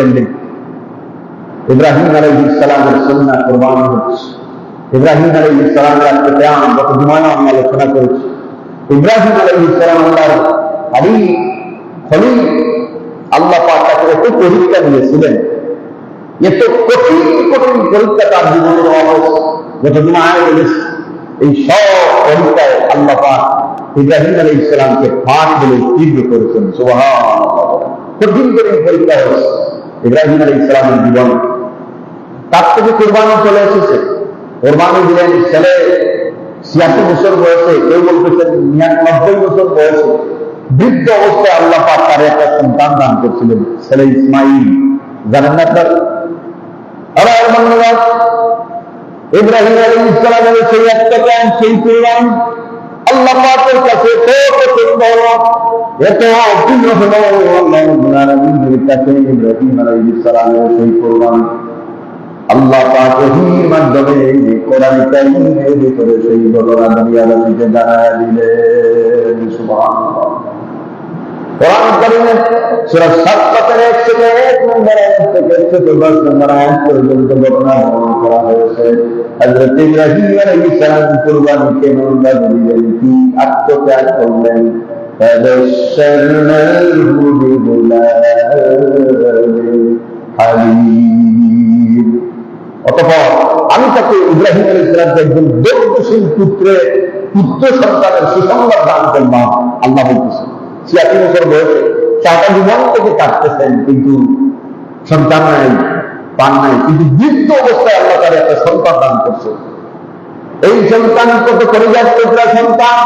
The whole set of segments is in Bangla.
কেন্দ্রিক ইব্রাহিম আলাই ইসলামের সন্না কোরবানি হচ্ছে ইব্রাহিম আলাই ইসলামের আজকে প্রাণ গত জুমায় আমি আলোচনা করেছি ইব্রাহিম আলাই ইসলাম আল্লাহর আলী খলিল আল্লাহ পাক তাকে এত পরীক্ষা দিয়েছিলেন এত কঠিন কঠিন পরীক্ষা তার জীবনে দেওয়া হয়েছে গত জুমায় বলেছি এই সব পরীক্ষায় আল্লাহ পাক ইব্রাহিম আলী ইসলামকে ফাঁক বলে তীব্র করেছেন সুবহান কঠিন কঠিন পরীক্ষা হয়েছে ইব্রাহিম আলী ইসলামের জীবন। তার থেকে কোরবানি চলে এসেছে। কোরবানি দিলেন ছেলে ছিয়াশি বছর বয়সে, কেউ বলতেছেন নিরানব্বই বছর বয়সে। বৃদ্ধ অবস্থায় আল্লাহ পাক তার একটা সন্তান দান করছিলেন, ছেলে ইসমাইল। জানেন না আপনার? আবার ধন্যবাদ ইব্রাহিম আলী ইসলামের সেই একটা সেই কোরবান আল্লাহ পাকের কাছে কত সুন্দর এত অপূর্ণ হলো আল্লাহ রাব্বুল আলামিনের কাছে ইব্রাহিম আলাইহিস সালামের সেই কোরবান আল্লাহ পাক ওহির মাধ্যমে কোরআন কারীমের ভিতরে সেই ঘটনা দুনিয়াবাসীকে জানায় দিলেন সুবহানাল্লাহ কোরআন কারীমের সূরা সাফফাতের 101 নম্বর আয়াত থেকে 110 নম্বর আয়াত পর্যন্ত ঘটনা বর্ণনা করা হয়েছে হযরত ইব্রাহিম আলাইহিস সালাম কুরবানিকে মন্দা দিলেন কি আত্মত্যাগ করলেন فبشرناه بغلام حليم অতঃপর আমি তাকে ইব্রাহিম আলী ইসলামকে একজন দৈত্যশীল পুত্রের পুত্র সন্তানের সুসংবাদ দান করলাম আল্লাহ বলতেছেন ছিয়াশি বছর বয়সে সারা জীবন থেকে কাটতেছেন কিন্তু সন্তান নাই পান নাই, কিন্তু বৃদ্ধ অবস্থায় আল্লাহ তার একটা সন্তান দান করছে। এই সন্তান কত পরিবার টুকরা সন্তান?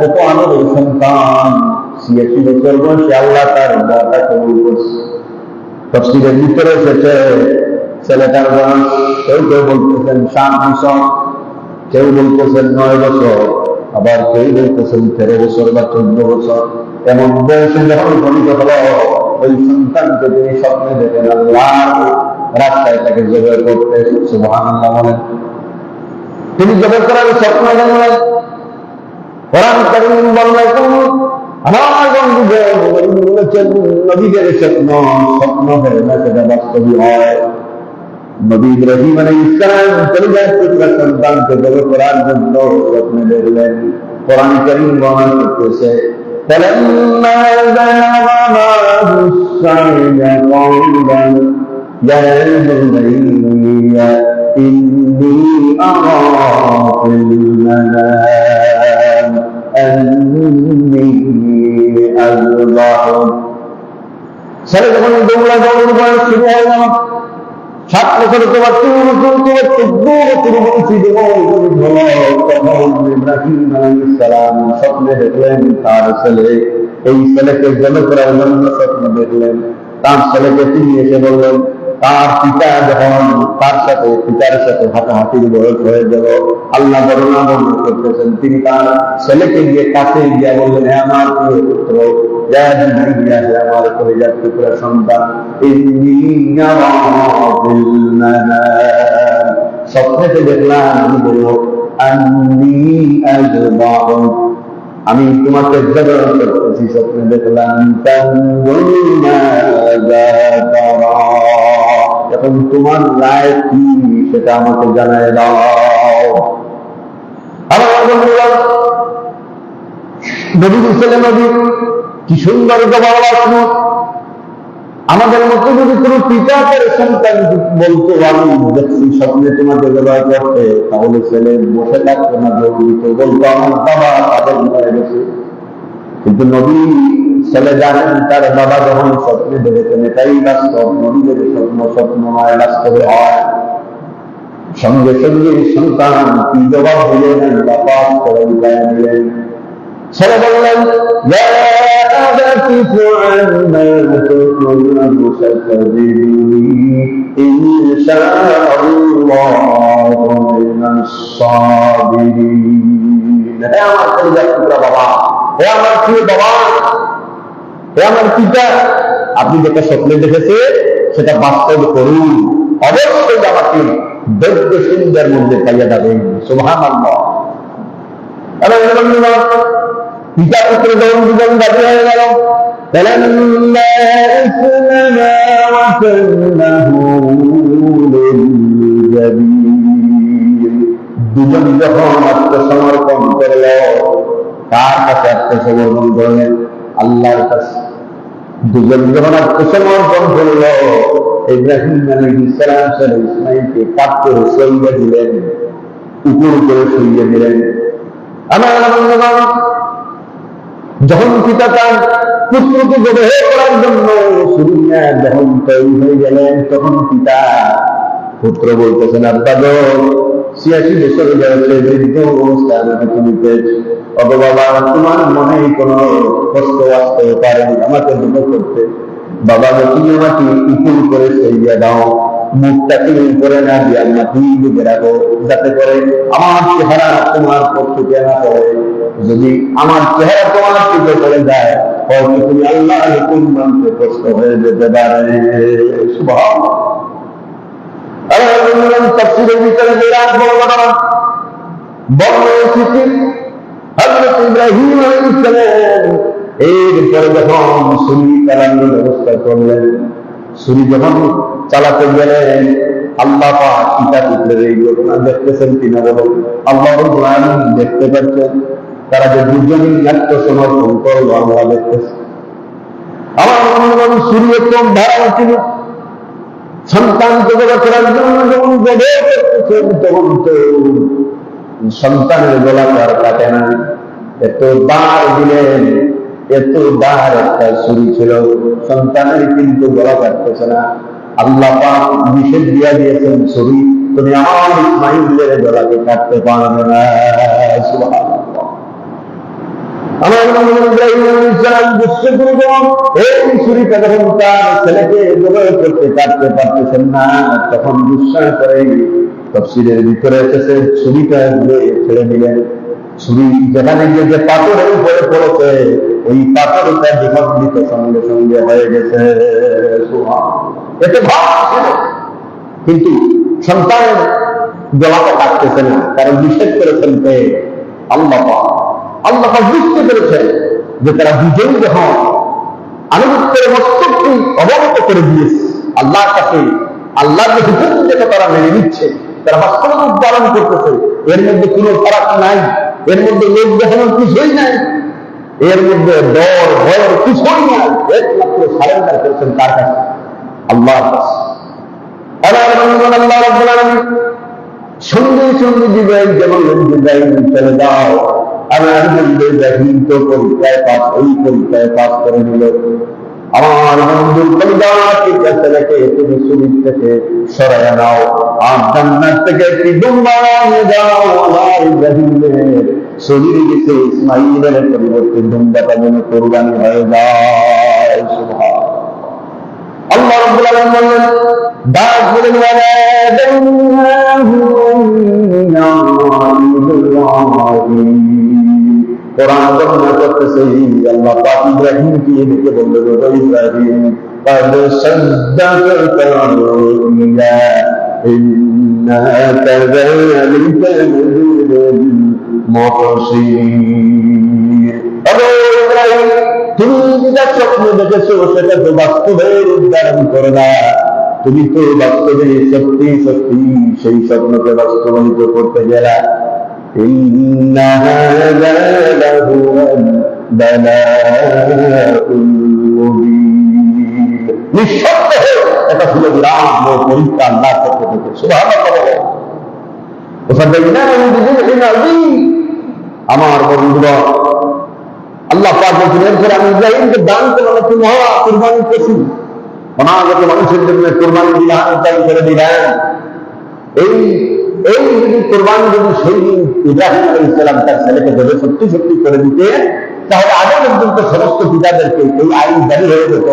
কত আনন্দের সন্তান। ছিয়াশি বছর বয়সে আল্লাহ তার দাতা কবুল করছে। তফসিলের ভিতরে এসেছে, ছেলেটার বয়স, কেউ কেউ বলতেছেন সাত বছর, কেউ বলতেছেন নয় বছর। আবার কেউ বলতেছেন, তেরো বছর বা চোদ্দ বছর? এমন বয়সে যখন গণিত হলো ওই সন্তানকে তিনি স্বপ্নে দেখেন আল্লাহ রাস্তায় তাকে জবাই করতে সুবহান আল্লাহ বলেন। তিনি জবাই করার স্বপ্ন দেখলেন কোরআন কারীম বললেন, আমার বন্ধুদের নবীদের স্বপ্ন স্বপ্ন না সেটা বাস্তবী হয়। নবী ইব্রাহিম আলাইহিস সালাম পরিবার পুত্র সন্তানকে জবাই করার জন্য স্বপ্নে দেখলেন কোরআন কারীম বর্ণনা করতেছে فلما بلغ معه السعي قولا يا بني إني أرى في المنام أني أذبحك ছেলে যখন দৌড়া দৌড় স্বপ্নে দেখলেন তার ছেলে এই ছেলেকে জলে করার দেখলেন তার ছেলেকে তিনি এসে বললেন তার পিতা যখন তার সাথে, পিতার সাথে হাতাহাতির বয়স হয়ে গেল, আল্লাহ বর্ণনা করতেছেন, তিনি তার ছেলেকে গিয়ে কাছে গিয়ে বললেন হ্যাঁ আমার প্রিয় পুত্র আমি তোমাকে স্বপ্নে দেখলাম এখন তোমার রায় কি? সেটা আমাকে জানায় দাও। কি সুন্দর আমাদের মতো যদি কোনো পিতা তার সন্তান বলতো আমি দেখছি স্বপ্নে তোমাকে জবাই করতে, তাহলে ছেলে বসে থাকতো না, বলতো আমার বাবা তাদের গেছে কিন্তু নবী ছেলে জানেন তার বাবা যখন স্বপ্নে দেখেছেন, এটাই বাস্তব। নবীদের স্বপ্ন স্বপ্ন নয়, বাস্তবে হয়। সঙ্গে সঙ্গে সন্তান, কি জবাব দিলেন? বাপা করে বিদায় দিলেন ছেলে বললেন বাবা হে আমার প্রিয় বাবা, হে আমার পিতা, আপনি যেটা স্বপ্নে দেখেছে সেটা বাস্তব করুন। অবশ্যই আমাকে দৈত্য সুন্দর মধ্যে পাইয়া যাবেন সোভান পিতা পুত্র যখন দুজন দাবি হয়ে গেল দুজন যখন আত্মসমর্পণ করল কার কাছে আত্মসমর্পণ করলেন। আল্লাহর কাছে দুজন যখন আত্মসমর্পণ করল, ইব্রাহিম সালে ইসমাইলকে সইয়ে দিলেন, উপর করে সইয়ে দিলেন। আমার যখন পিতা তার পুত্রকে বিবাহ করার জন্য সুরিয়া যখন তৈরি হয়ে গেলেন, তখন পিতা পুত্র বলতেছেন আব্বা ছিয়াশি বছর বয়সে বৃদ্ধ অবস্থা আমাকে তুমি পেয়েছ। অত বাবা, তোমার মনে কোনো কষ্ট আসতে পারে আমাকে দুঃখ করতে। বাবা তুমি আমাকে ইকুল করে সইয়া দাও মুখটাকে উপরে না দিয়ে মাটি ডুবে রাখো, যাতে করে আমার চেহারা তোমার পক্ষে না পড়ে। যদি আমার চেহারা তোমার চোখে পড়ে যায়, হয়তো তুমি আল্লাহ হুকুম মানতে কষ্ট হয়ে যেতে পারে। সুভাষ তফসিলের ভিতরে বিরাট বড় বর্ণ এসেছে হজরত এরপরে যখন সুরি চালানোর ব্যবস্থা করলেন সুরি যখন চালাতে গেলেন, আল্লাহ পিতা পুত্রের এই ঘটনা দেখতেছেন কিনা আল্লাহ দেখতে পাচ্ছেন, তারা যে দুজনই নাট্য সমর্পণ করল আমরা দেখতেছি। আমার মনে করেন সুরি একদম ধারা ছিল জগৎ যখন তখন তো সন্তানের গলা তার কাটে না। এত বার দিলেন এত বার একটা ছুরি ছিল। সন্তানের কিন্তু গলা কাটতেছে না। আল্লাহ পাক নিষেধ দিয়া দিয়েছেন ছুরি। তুমি আমার ইসমাইলের গলাকে কাটতে পারবে না। আমার ইসলাম বুঝতে ছেলেকে করতে কাটতে পারতেছেন না, তখন গুসা করে তফসিলের ভিতরে এসেছে ছুরিটা ছেড়ে দিলেন ছুরি যেখানে গিয়ে যে পাথরের উপরে পড়েছে, ওই পাথরটা বিভক্ত সঙ্গে সঙ্গে হয়ে গেছে। এতে ভাব কিন্তু সন্তানের গলাটা কাটতেছে না কারণ নিষেধ করেছেন যে আল্লাহ আল্লাহ বুঝতে পেরেছেন যে তারা দুজন যখন আনুগত্যের মস্তকটি অবগত করে দিয়েছে। আল্লাহর কাছে আল্লাহর যে হুকুম যেটা তারা মেনে নিচ্ছে তারা বাস্তবতা পালন করতেছে। এর মধ্যে কোনো ফারাক নাই, এর মধ্যে লোক দেখানোর কিছুই নাই, এর মধ্যে ডর ভয়ের কিছুই নাই, একমাত্র সারেন্ডার করেছেন কার কাছে। আল্লাহ সঙ্গে সঙ্গে জিব্রাইল, যেমন চলে যাও। বন্ধু ইব্রাহিম তো পাস পাস করে নিল। আমার বন্ধু পরিবারকে ছেলেকে তুমি শরীর থেকে সরাই নাও। আর জান্নাত থেকে পরিবর্তে দুম্বাটা যেন কোরবানি হয়ে যায়। কোরআন বর্ণনা করতেছে আল্লাহ পাক ইব্রাহিমকে ডেকে বললেন ও ইব্রাহিম قد صدقت الرؤيا إنا كذلك نجزي المحسنين أبو إبراهيم তুমি যেটা স্বপ্ন দেখেছো সেটা তো বাস্তবের উদ্ধারণ করে না তুমি তো বাস্তবে সত্যি সত্যি সেই স্বপ্নকে বাস্তবায়িত করতে গেলা إن هذا لهو البلاء المبين নিঃসন্দেহে এটা ছিল বিরাট বড় পরীক্ষা আল্লাহর পক্ষ থেকে সুবহানাল্লাহ وفديناه بذبح عظيم আমার বন্ধুরা আল্লাহ পাক বলছেন এরপরে আমি ইব্রাহিমকে দান করলাম একটি মহা কুরবানি পশু অনাগত মানুষের জন্য কোরবানি দিলাম তাই করে দিলেন এই এই যদি কোরবানি যদি সেই ইব্রাহিম আলী ইসলাম তার ছেলেকে দেবে সত্যি সত্যি করে দিতে, তাহলে আগে পর্যন্ত সমস্ত পিতাদেরকে এই আইন জারি হয়ে যেত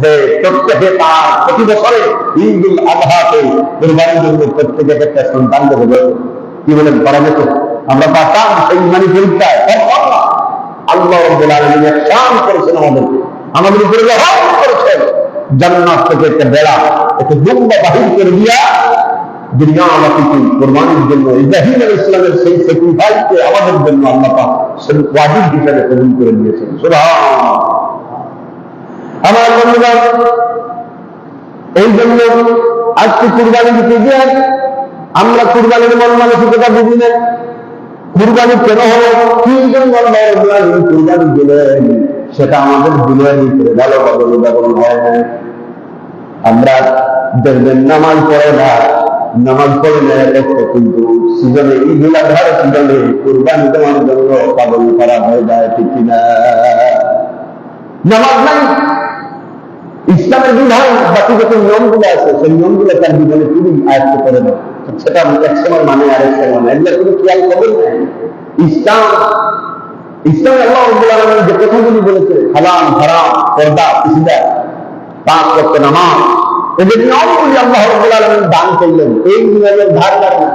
যে প্রত্যেকে তার প্রতি বছরে ঈদুল আজহাতে কোরবানির জন্য প্রত্যেকে একটা সন্তান দেবে কি বলেন করা যেত? আমরা পাতাম সেই ইমানি পরীক্ষায়। আল্লাহ রব্বুল আলামিন ইহসান করেছেন আমাদের। আমাদের উপরে করেছেন। জান্নাত থেকে একটা বেড়া, একটা দুম্বা বাহির করে দিয়া দুনিয়া আলাপিকে কোরবানির জন্য, ইব্রাহিম আল ইসলামের সেই স্যাক্রিফাইসকে আমাদের জন্য আল্লাহ পাক সেই ওয়াজিব হিসাবে কবুল করে নিয়েছেন। আমার বন্ধুগণ, এই জন্য আজকে কুরবানি দিতে গিয়ে আমরা কুরবানির মন মানসিকতা বুঝি না। কুরবানি কেন হলো? কি জন্য কুরবানি দিলেন, সেটা আমাদের দিলের ভিতরে ভালোভাবে উদাহরণ হয় আমরা দেখবেন নামাজ পড়ে না। নামাজ পড়ে না দেখতে কিন্তু সিজনে ঈদুল আজহার সিজনে কুরবানি দেওয়ার জন্য পাগল করা হয়ে যায়, ঠিক কিনা? নামাজ নাই। ইসলামের বিধান বাকি যত নিয়মগুলো আছে, সেই নিয়মগুলো তার জীবনে খুবই আয়ত্ত করে না সেটা এক সময় মানে আরেক সময় মানে। এগুলো কোনো খেয়াল করবেন না ইসলাম ইসলাম আল্লাহ যে কথাগুলি বলেছে, হালাল, হারাম, পর্দা পিসিদা পাঁচ রক্ত নামাজ আলামিন দান করলেন। এই নিয়মের ধার লাগে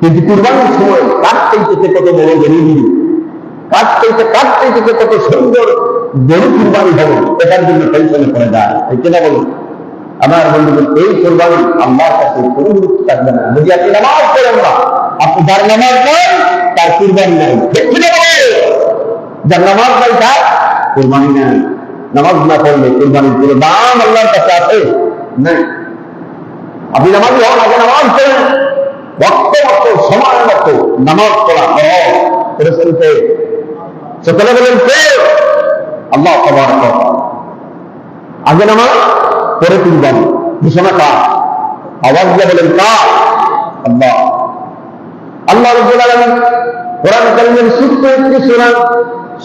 কিন্তু কুরবানির সময় কাটতেইতে কত বড় গরিবি কাটতেইতে কাটতেইতে কত সুন্দর গরু কুরবানি হবে? এটার জন্য টেনশনে যায়। এই কেনা বলুন আমার বন্ধুগণ, এই কোরবানি আল্লাহর কাছে কোনো গুরুত্ব থাকবে না। যদি আপনি নামাজ পড়েন না, আপনি যার নামাজ নাই, তার কুরবানি নাই? যার নামাজ নাই, তার কোরবানি নামাজ না পড়লে কোরবানির দাম আল্লাহর কাছে আছে? নাই। আপনি নামাজ হন আগে নামাজ পড়েন। ভক্ত মতো সময় মতো নামাজ পড়া করেছেন কে সকলে বলেন কে? আল্লাহ খবর আগে নামাজ, পরে কুরবানি ঘোষণা কার? আওয়াজ দিয়ে বলেন কার? আল্লাহ। আল্লাহ রব্বুল আলামিন কোরআন কারীমের সূত্র একটি সূরা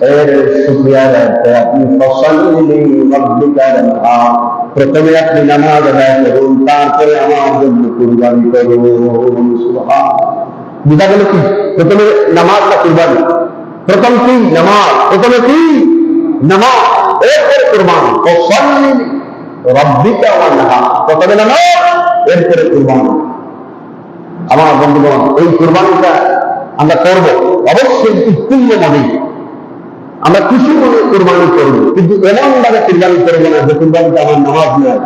এর এর সুক্রিয়ার আপনি ফসলি প্রথমে আপনি নামাজ আদায় করুন, তারপরে আমার জন্য কুরবানি করুন। বুঝা গেল কি? প্রথমে নামাজ না কুরবানি? প্রথম কি? নামাজ। প্রথমে কি? নামাজ। এরপরে কুরবানি। ফসলি রব্বিকা ওয়ানহা। প্রথমে নামাজ, এরপরে কুরবানি। আমার বন্ধুগণ, এই কুরবানিটা আমরা করব। অবশ্যই উত্তীর্ণ মনে আমরা কিছু মনে কুরবানি করব, কিন্তু এমন ভাবে কুরবানি করব না যে কুরবানিটা আমার নামাজ নয়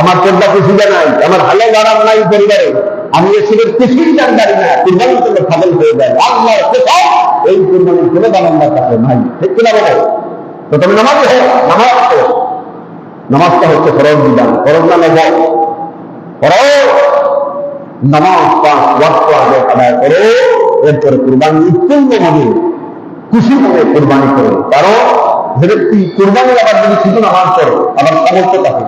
আমার পর্দা কুসিদা নাই, আমার হালে বাড়ার নাই পরিবারে। আমি এসবের কিছুই জানতারি না কুরবানি করলে ফাদল হয়ে যায়। আল্লাহ এই কুরবানির কোনো দাম আমার কাছে নাই। ঠিক কিনা বলে? প্রথমে নামাজ হোক নামাজ হোক নামাজটা হচ্ছে ফরজ বিধান। ফরজ না নব ফরজ। নামাজ পাঁচ ওয়াক্ত আদায় করো এরপরে কুরবানি উত্তীর্ণ হবে। খুশি মনে কুরবানি করো কারণ যে ব্যক্তি কুরবানি আবার যদি শুধু নামাজ করো আবার সামর্থ্য থাকে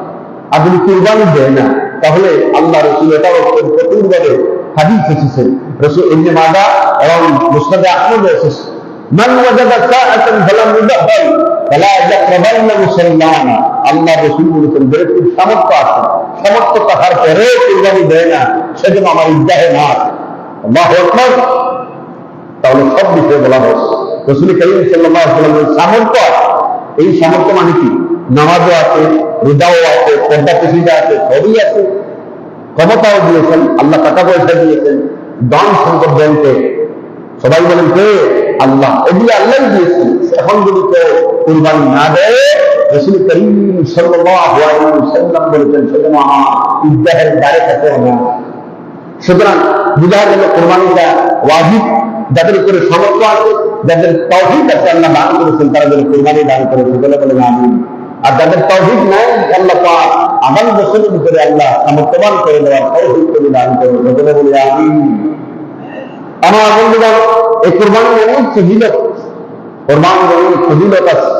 আর যদি কুরবানি দেয় না তাহলে আল্লাহ রসুল এটাও প্রচুরভাবে হাদিস এসেছে রসুল এমনি মাদা এবং মুসলাদে আহমদ এসেছে من وجد ساعة فلم يدخل فلا يقربن مسلمانا আল্লাহ রসুল বলেছেন যে ব্যক্তির সামর্থ্য আছে সামর্থ্য থাকার পরে কুরবানি দেয় না সেজন্য আমার ইদ্যাহে না আল্লাহ আকবার তাহলে সব বিষয়ে বলা হয়েছে রসুল করিম সাল্লামের সামর্থ্য আছে। এই সামর্থ্য মানে কি? নামাজও আছে রোজাও আছে, পর্দা পেশিদা আছে, সবই আছে। ক্ষমতাও দিয়েছেন, আল্লাহ টাকা পয়সা দিয়েছেন, দান সম্পদ দেনকে। সবাই বলেন, কে? আল্লাহ। এগুলি আল্লাহ দিয়েছেন। এখন যদি কেউ কুরবানি না দেয়, রসুল করিম ওয়াসাল্লাম বলেছেন সেজন্য আমার ইদ্দাহের দ্বারে থাকে না। সুতরাং বুঝা গেল কোরবানিটা ওয়াজিব, যাদের উপরে সমর্থ আছে যাদের তৌহিদ আছে আল্লাহ দান করেছেন, তারা যেন কোরবানি দান করেছে বলে বলে আমি আর যাদের তৌহিদ নাই, আল্লাহ পাক আমার বছরের ভিতরে আল্লাহ সামর্থ্যবান করে দেওয়ার তৌহিদ করে দান করবে বলে বলে আমি আমার বন্ধুগণ, এই কোরবানির অনেক ফজিলত কোরবানির অনেক ফজিলত আছে।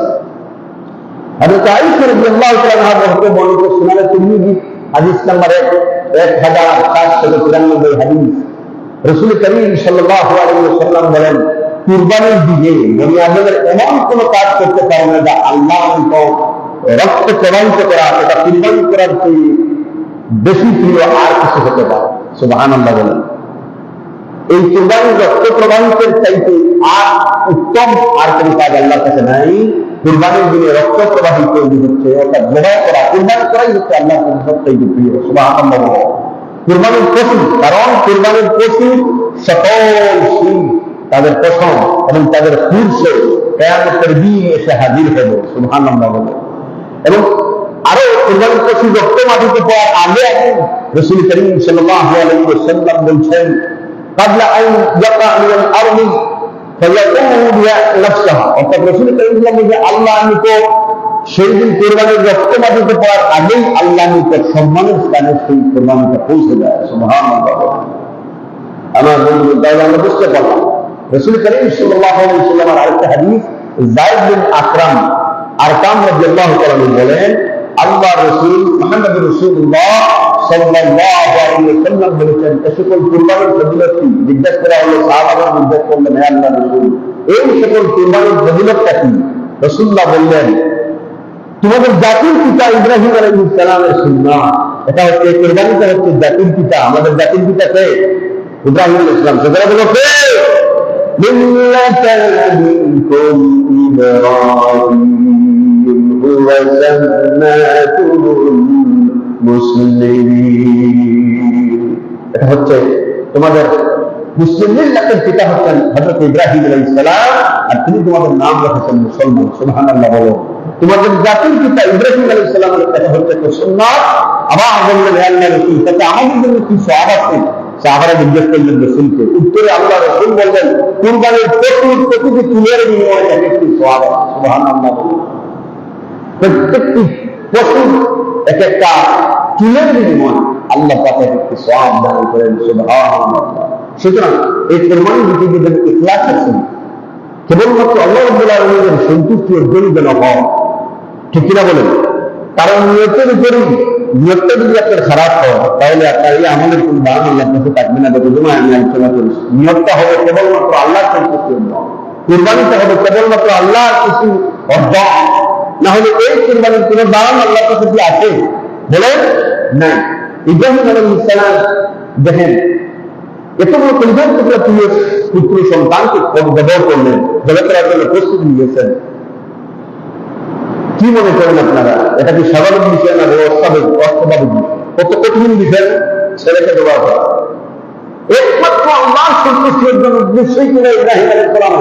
হযরত আয়েশা রাদিয়াল্লাহু তাআলা হতে বর্ণিত সুনানে তিরমিজি হাদিস নাম্বার এক এক হাজার সাতশো তিরানব্বই হাদিস। রসুল করিম সাল্লাল্লাহু আলাইহি ওয়াসাল্লাম বলেন কুরবানির দিকে বনি আদমের এমন কোন কাজ করতে পারে না যা আল্লাহ তো রক্ত প্রবাহিত করা এটা কুরবানি করার চেয়ে বেশি প্রিয় আর কিছু হতে পারে। সুবহানাল্লাহ বলেন। এই কুরবানির রক্ত প্রবাহিতের চাইতে আর উত্তম আর কোন কাজ আল্লাহর কাছে নাই। কুরবানির দিনে রক্ত প্রবাহিত হচ্ছে, অর্থাৎ জবাই করা, কুরবানি করাই হচ্ছে আল্লাহ সবচাইতে প্রিয়। সুবহানাল্লাহ কুরবানির পশু, কারণ কুরবানির পশু সকল শিব তাদের পশম এবং তাদের ফুরসে কেয়ামতের দিন এসে হাজির হবে সুবহানাল্লাহ বলে এবং আরো কুরবানির পশু রক্ত মাটিতে পাওয়ার আগে আগে রসুল করিম সাল্লাল্লাহু আলাইহি ওয়াসাল্লাম বলছেন قبل أن يقع من الأرض فيقوم نفسها অর্থাৎ রসুল করিম যে আল্লাহ নিকট সেই দিন কোরবানির রক্ত মাটিতে পড়ার আগেই আল্লাহ নিকট সম্মানের স্থানে সেই কোরবানিটা পৌঁছে দেয় সুবহান আমার বন্ধু তাহলে আমরা বুঝতে পারলাম রসুল করিম সাল্লামের আরেকটা হাদিস জায়দ বিন আকরাম আরকাম রাদিয়াল্লাহু তাআলা বলেন, আল্লাহ রসুল মোহাম্মদ রসুল্লাহ সাল্লাল্লাহু আলাইহি ওয়াসাল্লাম বলেছেন সকল কুরবানির ফজিলত কি করা হলো সাহাবারা জিজ্ঞাসা করলেন, হে আল্লাহ রসুল, এই সকল কুরবানির ফজিলতটা কি? রসুল্লাহ বললেন, তোমাদের জাতির পিতা ইব্রাহিম আলাইহিস সালামের সুন্নাহ। এটা হচ্ছে, কুরবানিটা হচ্ছে জাতির পিতা। আমাদের জাতির পিতা কে? ইব্রাহিম আলাইহিস সালাম। সেটা হলো মিল্লাত আবিকুম ইব্রাহিম হুয়া সাম্মাকুমুল মুসলিমিন এটা হচ্ছে তোমাদের মুসলিম মিল্লাতের পিতা হচ্ছেন হযরত ইব্রাহিম আলাইহিস সালাম, আর তিনি তোমাদের নাম রেখেছেন মুসলমান। সুবহানাল্লাহ বলো। তোমাদের জাতির পিতা ইব্রাহিম আলাইহিস সালামের কথা হচ্ছে তো সুন্নাত। আবার বললেন, হে আল্লাহ রাসূল, তাতে আমাদের জন্য কি সওয়াব আছে? সাহাবারা জিজ্ঞেস করলেন রসুলকে উত্তরে আল্লাহ রসুল বললেন প্রচুর প্রতিটি তুলের এক একটি সওয়াব আছে। সুবহানাল্লাহ বলো প্রত্যেকটি এক একটা চুলের বিনিময় আল্লাহ পাক এক একটি সওয়াব দান করেন, সুবহানাল্লাহ। সুতরাং এই কোরবানি দিতে যদি ইখলাস আছে। কেবলমাত্র আল্লাহ রাব্বুল আলামিনের সন্তুষ্টি অর্জনই যেন হয়। ঠিক কিনা বলেন? কারণ নিয়তের উপরই, নিয়তটা যদি আপনার খারাপ হয়, তাহলে আপনার এই আমলের কোন দাম আল্লাহর কাছে থাকবে না যত জমা আমি আলোচনা করেছি নিয়তটা হবে কেবলমাত্র আল্লাহর সন্তুষ্টি অর্জন কুরবানিটা হবে কেবলমাত্র আল্লাহর কিছু অর্জন। না হলে এই কুরবানির কোন দাম আল্লাহর কাছে কি আছে? বলেন না ইব্রাহিম আলাইহিস সালাম দেখেন এত বড় পরিবার পুত্র সন্তানকে ব্যবহার করলেন করার জন্য প্রস্তুতি নিয়েছেন। কি মনে করেন আপনারা? এটা কি স্বাভাবিক বিষয় না অস্বাভাবিক অস্বাভাবিক কত কঠিন বিষয় ছেলেকে ব্যবহার করা একমাত্র আল্লাহ উদ্দেশ্যই কিনা ইব্রাহিম সালাম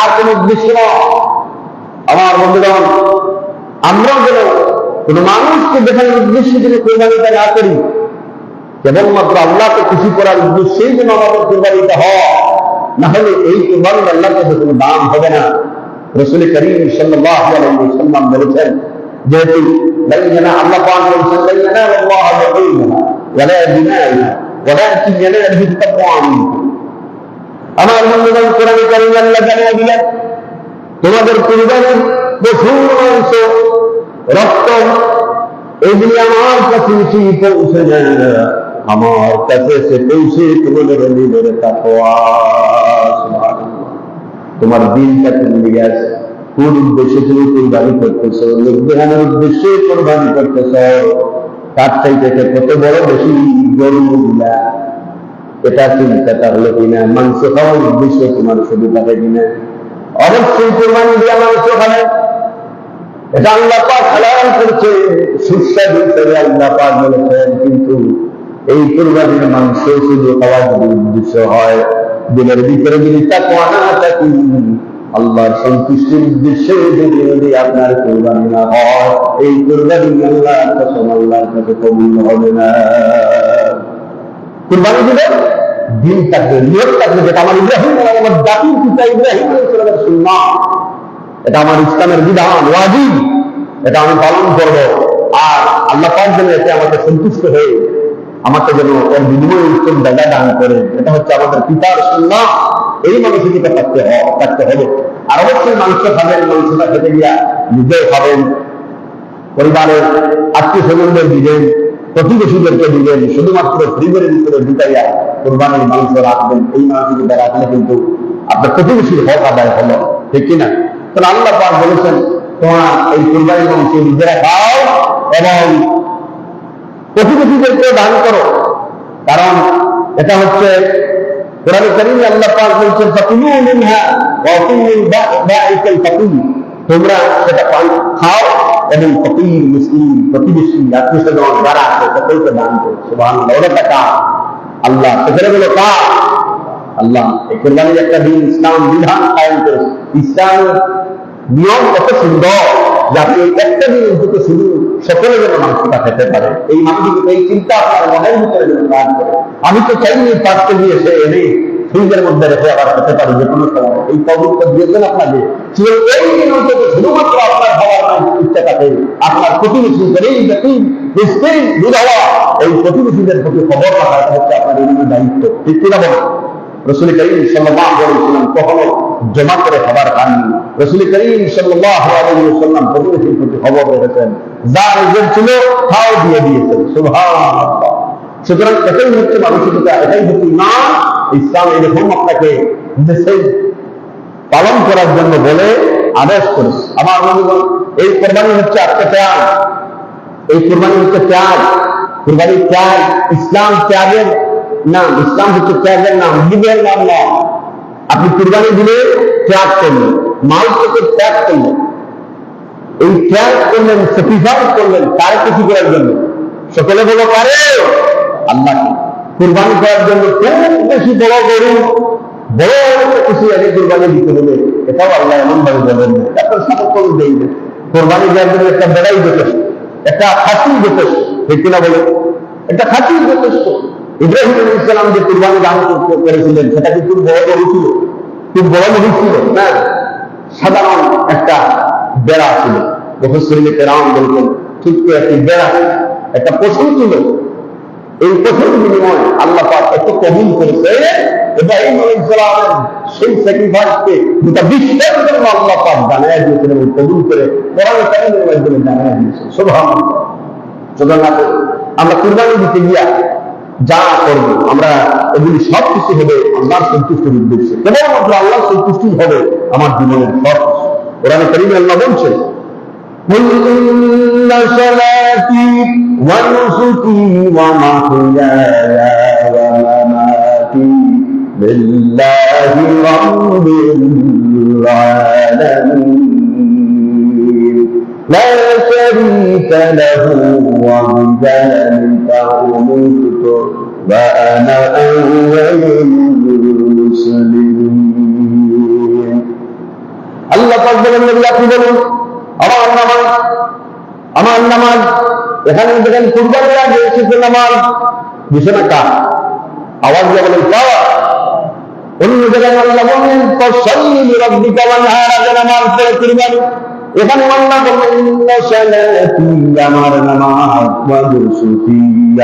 আর কোন উদ্দেশ্য আমার বন্ধুগণ আমরাও যেন কোন মানুষকে দেখানোর উদ্দেশ্যে যদি কোরবানিটা না করি, কেবলমাত্র আল্লাহকে খুশি করার উদ্দেশ্যেই যেন আমাদের কোরবানিটা হয়, না হলে এই কোরবানির আল্লাহর কাছে কোনো দাম হবে না। রসুল করিম সাল্লাল্লাহু আলাইহি ওয়াসাল্লাম বলেছেন যেহেতু লাইয়ানা আল্লাহ পাক বলেছেন লাইয়ানা আল্লাহ বিইনা ওয়ালা বিনাইনা ওয়ালাকিন ইয়ানালহু তাকওয়া মিনকুম আমার বন্ধুগণ কোরআন কারীম আল্লাহ জানিয়ে দিলেন তোমাদের পরিবারের প্রচুর অংশ রক্ত এগুলি আমার কাছে এসে পৌঁছে যায় না আমার কাছে এসে পৌঁছে তোমাদের নিজের তাকওয়া সুবহানাল্লাহ তোমার দিনটা তুমি গেছে কোন উদ্দেশ্যে তুমি কোরবানি করতেছ? লোক দেখানোর উদ্দেশ্যে কোরবানি করতেছ। তার চাইতে কত বড় বেশি গরু এটা চিন্তা তাহলে কিনা? মাংস খাওয়ার উদ্দেশ্যে তোমার শুধু থাকে কিনা? অবশ্যই কোরবানি দিয়ে মাংস খাবে। এটা আল্লাহ পাক হালাল করছে। সুস্বাদু হিসেবে আল্লাহ পাক বলেছেন, কিন্তু এই কোরবানির মাংস শুধু খাওয়ার উদ্দেশ্য হয়। দিনের ভিতরে যদি তাকওয়া না থাকি, আল্লাহর সন্তুষ্টির উদ্দেশ্যে যদি যদি আপনার কোরবানি না হয়, এই কোরবানি আল্লাহর কসম, আল্লাহর কাছে কবুল হবে না। কোরবানি দিলে দিন থাকবে নিয়ত থাকবে, যেটা আমার ইব্রাহিম আমার জাতির পিতা ইব্রাহিম আলাইহিস এটা আমার ইসলামের বিধান, ওয়াজিব। এটা আমি পালন করব। আর আল্লাহ পাক যেন এতে আমাকে সন্তুষ্ট হয়ে আমাকে যেন ওর বিনিময়ে উত্তম জায়গা দান করে। এটা হচ্ছে আমাদের পিতার সুন্না এই মানসিকতা থাকতে থাকতে হবে। আর অবশ্যই মাংস খাবেন মাংসটা খেতে গিয়া নিজেও খাবেন পরিবারের আত্মীয় স্বজনদের দিবেন, প্রতিবেশীদেরকে দিবেন, শুধুমাত্র ফ্রিজের ভিতরে ঢুকাইয়া কোরবানির মাংস রাখবেন, এই মানসিকতা রাখলে কিন্তু আপনার প্রতিবেশীর হক আদায় হলো, ঠিক কিনা তাহলে আল্লাহ পাক বলেছেন, তোমার এই কোরবানির মাংস নিজেরা খাও এবং প্রতিবেশীদেরকে দান করো। কারণ এটা হচ্ছে কোরআনে আল্লাহ পাক বলছেন, ফাকুলু মিনহা ওয়া তোমরা সেটা পান, খাও এবং ফকির, মুসলিম, প্রতিবেশী আত্মীয় স্বজন যারা আছে, সকলকে দান করো। সুবহানাল্লাহ আল্লাহ। সেখানে বলো কা আল্লাহ, এই একটা দিন ইসলাম বিধান কায়েম করেছে। ইসলাম নিয়ম কত সুন্দর, যাতে একটা দিন অন্তত শুধু সকলে যেন মাংসটা খেতে পারে। এই মানসিক এই চিন্তা আপনার মনের ভিতরে যেন কাজ করে। আমি তো চাইনি পাঁচটা দিয়ে এসে এনে ফ্রিজের মধ্যে রেখে আবার খেতে পারি যে কোনো সময়। এই কবুলটা দিয়েছেন আপনাকে। এই দিন অন্তত শুধুমাত্র আপনার খাবার ইচ্ছা থাকে আপনার প্রতিবেশী গরিব জাতিম মিসকিন বিধবা এই প্রতিবেশীদের প্রতি খবর রাখা হচ্ছে আপনার এই দায়িত্ব। ঠিক কিনা বলেন? রসুল করিম সাল্লাহ আলাইসাল্লাম কখনো জমা করে খাবার খাননি। রসুল করিম সাল্লাহ আলাইসাল্লাম প্রতিবেশীর প্রতি খবর রেখেছেন। যা নিজের ছিল তাও দিয়ে দিয়েছেন। সুবহানাল্লাহ। সুতরাং এটাই হচ্ছে মানসিকতা, এটাই হচ্ছে না ইসলাম এরকম আপনাকে পালন করার জন্য বলে আদেশ করেছে। আমার বন্ধুগণ, এই কোরবানি হচ্ছে আত্মত্যাগ এই কোরবানি হচ্ছে ত্যাগ। কোরবানির ত্যাগ, ইসলাম ত্যাগের নাম, ইসলাম হচ্ছে ত্যাগের নাম জীবের নাম নয় আপনি কোরবানি দিলে ত্যাগ করলেন, মাল থেকে ত্যাগ করলেন। এই ত্যাগ করলেন স্যাক্রিফাইস করলেন তার কিছু করার জন্য? সকলে বলো পারে আল্লাহকে। কোরবানি করার জন্য খুব বেশি বড় গরু বড় কিছু এনে কোরবানি দিতে হবে এটাও আল্লাহ এমন ভাবে বলেন না। তারপর সাপোর্ট দেই না। কোরবানি দেওয়ার জন্য একটা বেড়াই যথেষ্ট, একটা খাসি যথেষ্ট। ঠিক কিনা বলে? একটা খাসি যথেষ্ট। ইব্রাহিম ইসলাম যে কোরবানি দান করেছিলেন সেটা কি খুব বড় ছিল? খুব বড় ছিল? না। সাধারণ একটা বেড়া ছিল। মুখস্থরিকে রাম বলতেন ছোট্ট একটি বেড়া, একটা ছিল। এই পশুর আল্লাহ পাক এত কবুল করেছে ইব্রাহিম আলাইহিস সালামের সেই স্যাক্রিফাইসকে বিশ্বের জন্য আল্লাহ পাক দিয়েছেন এবং কবুল করে কোরআন কারিমের মাধ্যমে দিয়েছেন। সুতরাং আমরা কুরবানি দিতে গিয়া যা করবো আমরা এগুলি সব কিছু হবে আল্লাহর সন্তুষ্টির উদ্দেশ্যে কেবলমাত্র আল্লাহর সন্তুষ্টি হবে আমার জীবনের সব কিছু কোরআনে কারিমে আল্লাহ বলছেন قل إن صلاتي ونسكي ومحياي ومماتي لله رب العالمين لا شريك له وبذلك أمرت وأنا أول المسلمين আল্লাহ পাক বলেন নবী আপনি বলুন আমার নামাজ আমার নামাজ এখানে দেখেন কুরবানির আগে এসেছে নামাজ বিছানা কার আওয়াজ দিয়ে বলেন কাওয়া অন্য জায়গায় আল্লাহ বললেন ফসল্লি লিরাব্বিকা ওয়ানহার আগে নামাজ পড়ে কুরবানি এখানে আল্লাহ বললেন আমার নামাজ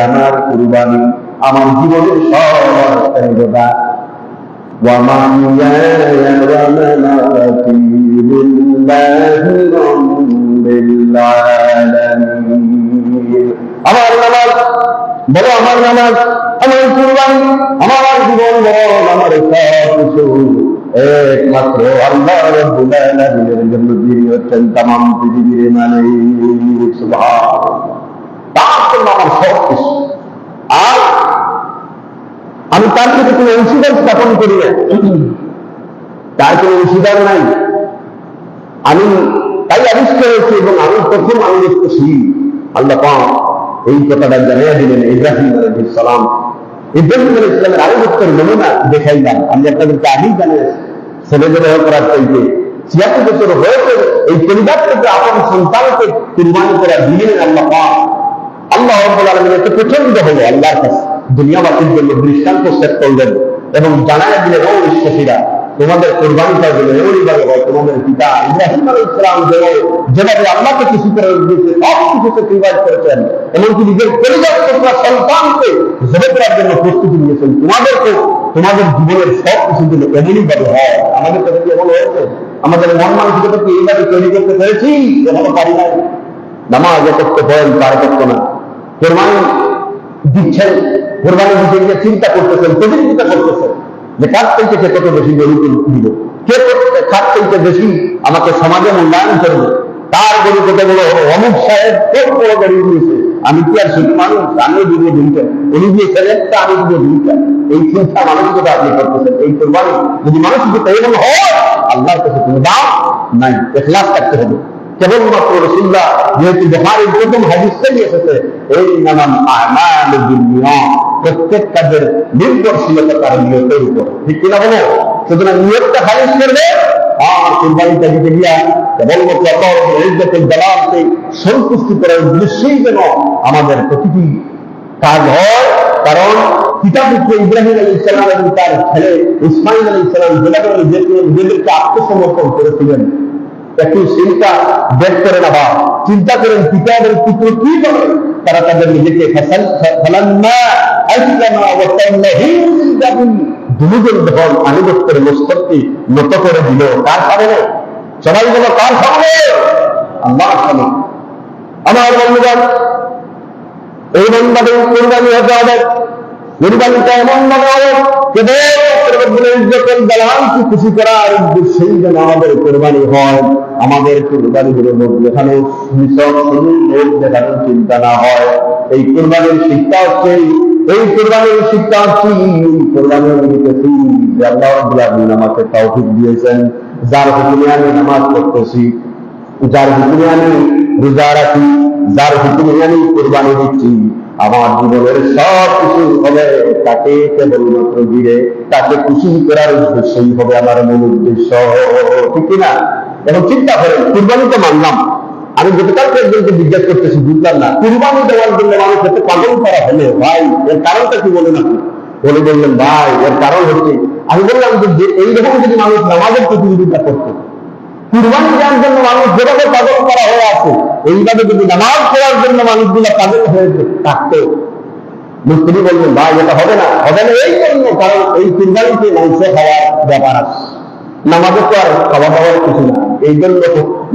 আমার কুরবানি, আমার জীবনের সবার চাহিদা আমার নামাজ, বলো আমার নামাজ, আমার কুরবানি, আমার জীবন বল, আমার সব কিছু একমাত্র আল্লাহ রব্বুল আলামিনের জন্য যিনি হচ্ছেন তামাম পৃথিবীর মালিক, সুবহানাল্লাহ। তার জন্য আমার সব কিছু। আর আমি তার সাথে কোনো অংশীদার স্থাপন করি না। তার কোনো অংশীদার নাই। আমি তাই আবিষ্কার হয়েছি এবং আমি প্রথম আবিষ্কার করছি আল্লাহ পাক এই কথাটা জানিয়ে দিলেন ইব্রাহিম আলহ সালাম। ইব্রাহিম আলহ ইসলামের আবিষ্কার নমুনা দেখাইলাম। আমি আপনাদেরকে আগেই জানিয়েছি। ছেলে জবাহ করার চাইতে ছিয়াত্তর বছর হয়েছে, এই পরিবার থেকে আপন সন্তানকে কুরবানি করার দিলেন আল্লাহ পাক, আল্লাহ রব্বুল আলামিন এতে পছন্দ হলো আল্লাহর কাছে। দুনিয়াবাসীর জন্য দৃষ্টান্ত সেট করলেন এবং জানায় দিলেন, ও বিশ্বাসীরা, তোমাদের কোরবানিটা দিলেন এমনইভাবে হয়, তোমাদের পিতা ইব্রাহিম আলী ইসলাম যেভাবে আল্লাহকে খুশি করে দিয়েছে, সব কিছুকে প্রিভাইড করেছেন। এমনকি নিজের পরিবার তোমরা সন্তানকে জবে করার জন্য প্রস্তুতি নিয়েছেন। তোমাদেরকে তোমাদের জীবনের সব কিছু দিলে এমনই ভাবে হয়, আমাদের কাছে কি এমন হয়েছে? আমাদের মন মানসিকতা কি এইভাবে তৈরি করতে পেরেছি? এখনও পারি নাই। নামাজ করতে পারেন তার করতো না। কোরবানি দিচ্ছেন, কোরবানি দিতে গিয়ে চিন্তা করতেছেন প্রতিযোগিতা করতেছেন যে কার থেকে সে কত বেশি গরু দিব কে কার থেকে বেশি আমাকে সমাজে মূল্যায়ন করবে? তার গরু কত বড় অমুক সাহেব খুব বড় দিয়েছে আমি কি আর শুধু মানুষ? আমিও দিব দুইটা উনি দিয়ে ছেলেটা আমি দিব দুইটা এই চিন্তা মানসিকতা আপনি করতেছেন, এই কোরবানি। যদি মানসিকতা এরকম হয়, আল্লাহর কাছে কোনো দাম নাই, এখলাস থাকতে হবে। কেবলমাত্র রসুল্লাহ, যেহেতু বহারের প্রথম হাদিসটাই এসেছে এই নানান প্রত্যেক কাজের নির্ভরশীলতা তার নিয়তের উপর। ঠিক কিনা বলো? সুতরাং নিয়তটা খারিজ করবে আর কুরবানিটা দিতে গিয়া সন্তুষ্টি করার উদ্দেশ্যেই যেন আমাদের প্রতিটি কাজ হয়। কারণ পিতা পুত্র ইব্রাহিম আলী ইসলাম এবং তার ছেলে ইসমাইল আলী ইসলাম যেভাবে নিজেদেরকে আত্মসমর্পণ করেছিলেন, একটু চিন্তা বের করেন আবার চিন্তা করেন পিতা এবং পুত্র কি করে? তারা তাদের নিজেকে আইসলামা ওয়াতাল্লাহি দুজন যখন আনুগত্যের মস্তককে নত করে দিল কার কারণে সবাই বলো, কার কারণে আল্লাহ কারণে আমার বন্ধুগণ, এই মনভাবে কোরবানি হতে হবে। কোরবানিটা এমন ভাবে হবে কেবল দালালকে খুশি করার উদ্দেশ্যেই যেন আমাদের কোরবানি হয়। আমাদের কোরবানি গুলো লোক শুধু লোক দেখানোর চিন্তা না হয়, এই কোরবানির শিক্ষা হচ্ছে এই কোরবানির শিক্ষা হচ্ছে এই দিতেছি যে আল্লাহ রাব্বুল আলামিন আমাকে তৌফিক দিয়েছেন, যার হুকুমে আমি নামাজ পড়তেছি, যার হুকুমে আমি রোজা রাখি, যার হুকুমে আমি কোরবানি দিচ্ছি, আমার জীবনের সব কিছু হবে তাকে কেবলমাত্র ঘিরে, তাকে খুশি করার উদ্দেশ্যই হবে আমার মূল উদ্দেশ্য। ঠিক কিনা? এখন চিন্তা করেন, কুরবানি তো মানলাম। আমি গতকালকে একজনকে জিজ্ঞাসা করতেছি, বুঝলাম না। কুরবানি দেওয়ার জন্য মানুষ এত পাগল করা হলে ভাই, এর কারণটা কি বলেন আপনি বলে বললেন, ভাই, এর কারণ হচ্ছে, আমি বললাম যে এইরকম যদি মানুষ নামাজের প্রতিযোগিতা করতো, কুরবানি দেওয়ার জন্য মানুষ যেভাবে করা হয়ে আছে, এইভাবে যদি নামাজ পড়ার জন্য মানুষগুলো পাগল হয়ে থাকতো। বললেন, ভাই, এটা হবে না হবে না, এই জন্য, কারণ এই কুরবানিতে মাংস খাওয়ার ব্যাপার আছে। নামাজে তো আর খাওয়া দাওয়ার কিছু না। এই জন্য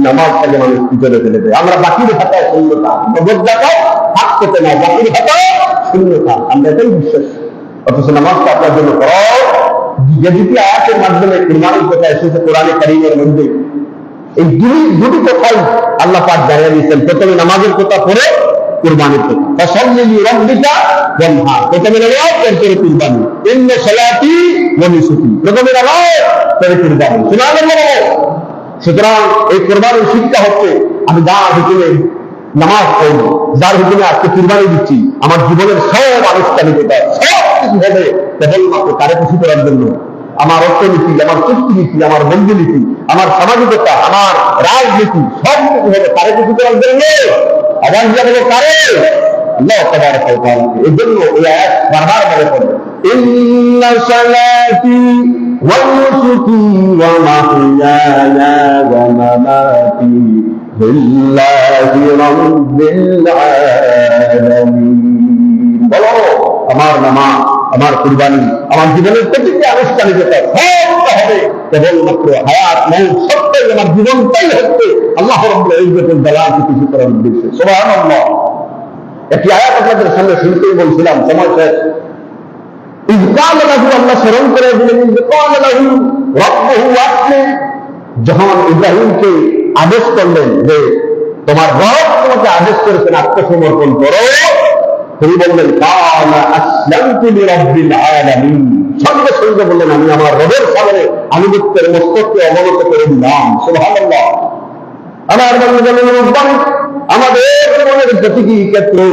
নামাজটাকে মানুষ পিছনে ফেলে দেয়। আমরা বাকির হাতায় শূন্যতা নগদ দেখায় হাত পেতে না, বাকির হাতায় শূন্যতা। আমরা এটাই বিশ্বাস। অথচ নামাজটা আপনার জন্য করো যে দুটি আয়াতের মাধ্যমে কুরবানির কথা এসেছে কোরআনে কারিমের মধ্যে, এই দুই দুটি কথাই আল্লাহ পাক জানিয়ে দিয়েছেন। প্রথমে নামাজের কথা পড়ে কুরবানি। সুতরাং এই কোরবানির শিক্ষা হচ্ছে, আমি যার হুকুমে নামাজ পড়ব যার হুকুমে আজকে কুরবানি দিচ্ছি, আমার জীবনের সব আনুষ্ঠানিকতা, সব কিছু হবে কেবলমাত্র তারে খুশি করার জন্য। আমার অর্থনীতি, আমার চুক্তিনীতি, আমার বন্ধুনীতি আমার সামাজিকতা, আমার রাজনীতি, সব কিছু হবে তারে খুশি করার জন্য আবার যাবে কারে? আল্লাহ তাবারক ওয়া তাআলা এই জন্য এই আয়াত বারবার মনে করবে ইন্না সালাতি ওয়া নুসুকি ওয়া মাহইয়ায়া ওয়া মামাতি লিল্লাহি রাব্বিল আলামিন। বলো, আমার নামাজ আমার কুরবানি, আমার জীবনের প্রতিটি আনুষ্ঠানিকতা সবটা হবে, কেবলমাত্র হায়াত, মৌত সবটাই আমার জীবনটাই হচ্ছে আল্লাহ রব্বুল ইজ্জতের দালালকে কিছু করার উদ্দেশ্যে সুবহানাল্লাহ। একটি আয়াত আপনাদের সামনে শুনতেই বলছিলাম, সময় শেষ। আল্লাহ স্মরণ করে দিলেন যখন ইব্রাহিমকে আদেশ করলেন যে, তোমার রব তোমাকে আদেশ করেছেন আত্মসমর্পণ করো তিনি বললেন সঙ্গে সঙ্গে বললেন, আমি আমার রবের সামনে আনুগত্যের মস্তককে অবনত করে দিলাম। সুবহানাল্লাহ। আমার বন্ধু আমাদের জীবনের প্রতিটি ক্ষেত্রে